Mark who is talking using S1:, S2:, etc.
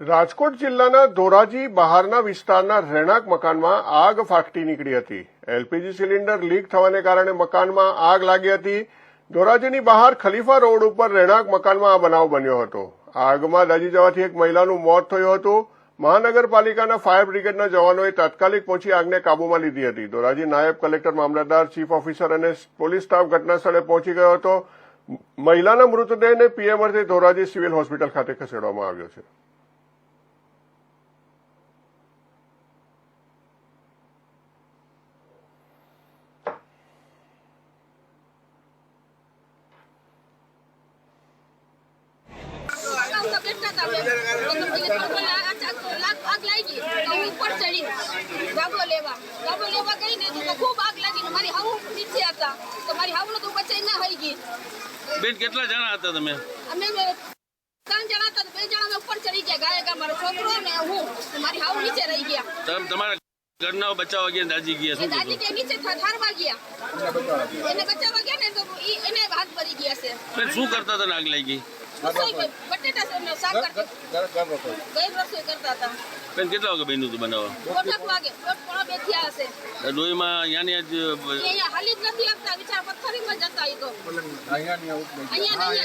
S1: રાજકોટ જિલ્લાના ધોરાજી બહારના વિસ્તારના રહેણાંક મકાનમાં આગ ફાટતી નીકળી હતી. એલપીજી સિલિન્ડર લીક થવાને કારણે મકાનમાં આગ લાગી હતી. ધોરાજીની બહાર ખલીફા રોડ ઉપર રહેણાંક મકાનમાં આ બનાવ બન્યો હતો. આગમાં દાજી જવાથી એક મહિલાનું મોત થયું હતું. મહાનગરપાલિકાના ફાયર બ્રિગેડના જવાનોએ તાત્કાલિક પહોંચી આગને કાબૂમાં લીધી હતી. ધોરાજી નાયબ કલેક્ટર, મામલતદાર, ચીફ ઓફિસર અને પોલીસ સ્ટાફ ઘટનાસ્થળે પહોંચી ગયો હતો. મહિલાના મૃતદેહને પીએમઆરથી ધોરાજી સિવિલ હોસ્પિટલ ખાતે ખસેડવામાં આવ્યો છે.
S2: આગ લાગી તો હું ઉપર ચડી ગાબો લેવા ગાબો લેવા ગઈ ને તો ખૂબ આગ લાગી મારી હાવ નીચે હતા તો મારી હાવનું તો બચાઈ ના થઈ ગઈ
S3: બેન કેટલા જણા હતા તમે?
S2: અમે ત્રણ જણા હતા બે જણા અમે ઉપર ચડી ગયા ગાય ગા મારો છોકરો ને હું મારી હાવ નીચે રહી ગયા
S3: તમે તમારા ઘરના બચાવવા ગયા દાજી ગયા શું
S2: દાદી કે નીચે ઠારવા ગયા એને બચાવવા ગયા ને તો એને હાથ ભરી ગયા છે.
S3: શું કરતા હતા આગ લાગી?
S2: બટેટા રસોઈ કરતા હતા.
S3: બેન કેટલા વાગે બન્યું હતું બનાવવા?
S2: દોઢક વાગે. દોઢ પોણા બે થયા હશે.
S3: ડોહીમાં અહીંયાની જ
S2: અહીંયા હાલી જ નથી આપતા વિચાર પથ્થરીમાં જતા એ તો. અહીંયા જ.